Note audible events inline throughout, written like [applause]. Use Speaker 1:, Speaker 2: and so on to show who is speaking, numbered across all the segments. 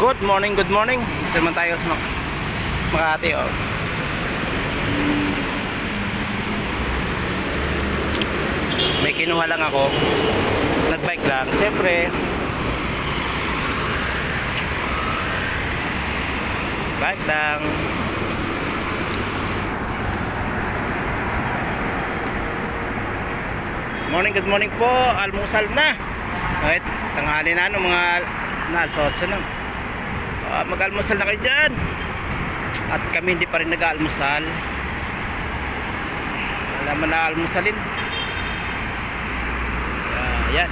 Speaker 1: Good morning, good morning. Ito naman tayo sa Mak Makati. Oh. May kinuha lang ako. Nagbike lang. Siyempre, bike lang. Morning, good morning po. Almusal na. Right, tanghali na no mga na alas 8 na. Ah, mag-almusal na kayo dyan. At kami hindi pa rin nag-almusal. Wala man na almusalin. Ah, yan.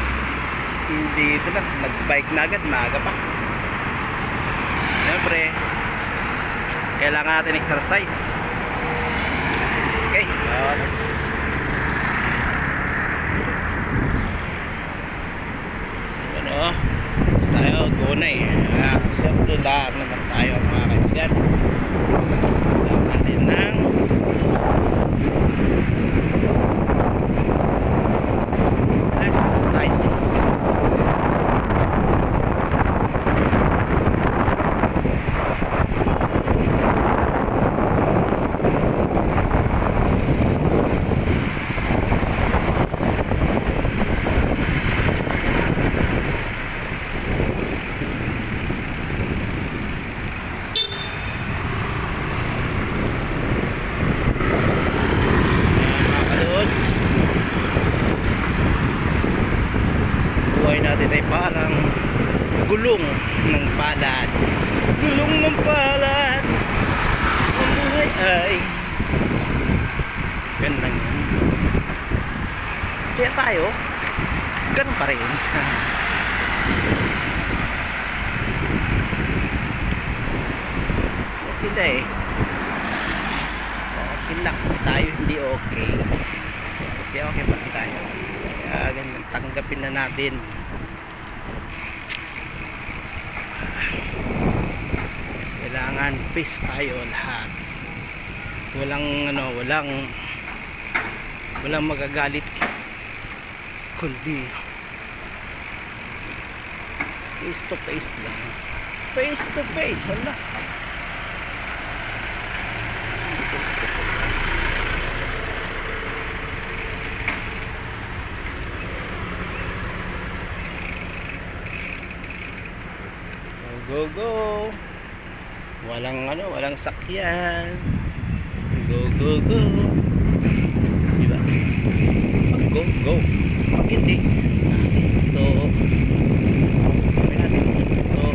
Speaker 1: Hindi ito lang. Nag-bike na agad. Maaga pa. Siyempre, kailangan natin exercise. Okay. Yun. ano basta tayo gunay uh, simple lang naman tayo mga kaibigan. Gawin natin ng exercises mga kalods buhay natin ay parang gulong ng palad. Gulong ng palad. Ang buhay ay ganun lang yan kaya tayo ganun pa rin. [laughs] Sila eh. Kung tayo hindi okay. Okay okay pa tayo. Kaya ganun tanggapin na natin kailangan. Peace tayo lahat. Walang ano walang walang magagalit kundi face to face lang. Face to face wala go, go. Walang ano, walang sakyan. Go, go, go. Diba? Go, go. Pag hindi, ito. Sabi natin ito.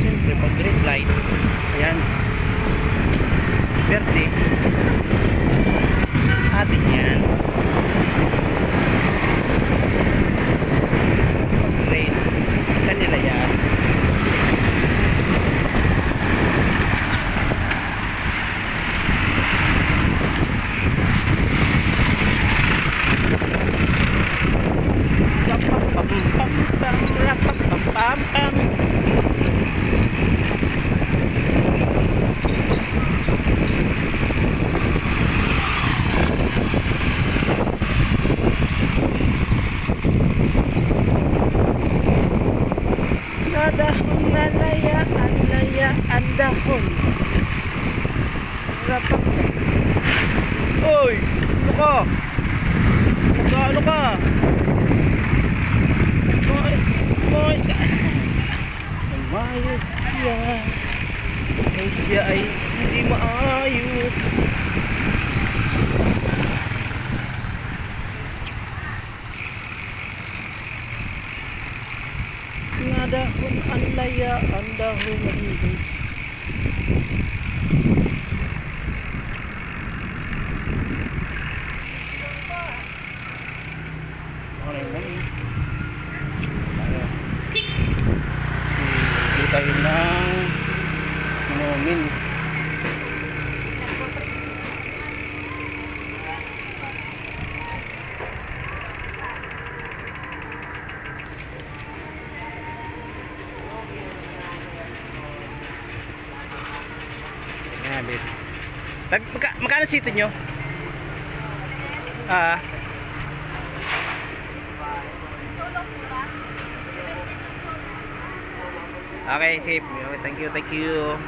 Speaker 1: Siyempre, pag green light, ayan. Verde. Atin yan. rain kanila yan Pam-pam-pam-pam-pam-pam. Nadahon na layaan, layaan dahon. Rapak. Oy! Ano ka? Magkaano ka? Mayos, mayos ka. Mayos siya. Ay siya ay hindi maayos. Nga dahon ang laya ang dahon Okay Nag, magka, magkano seated nyo? Ah. Okay, safe. Thank you, thank you.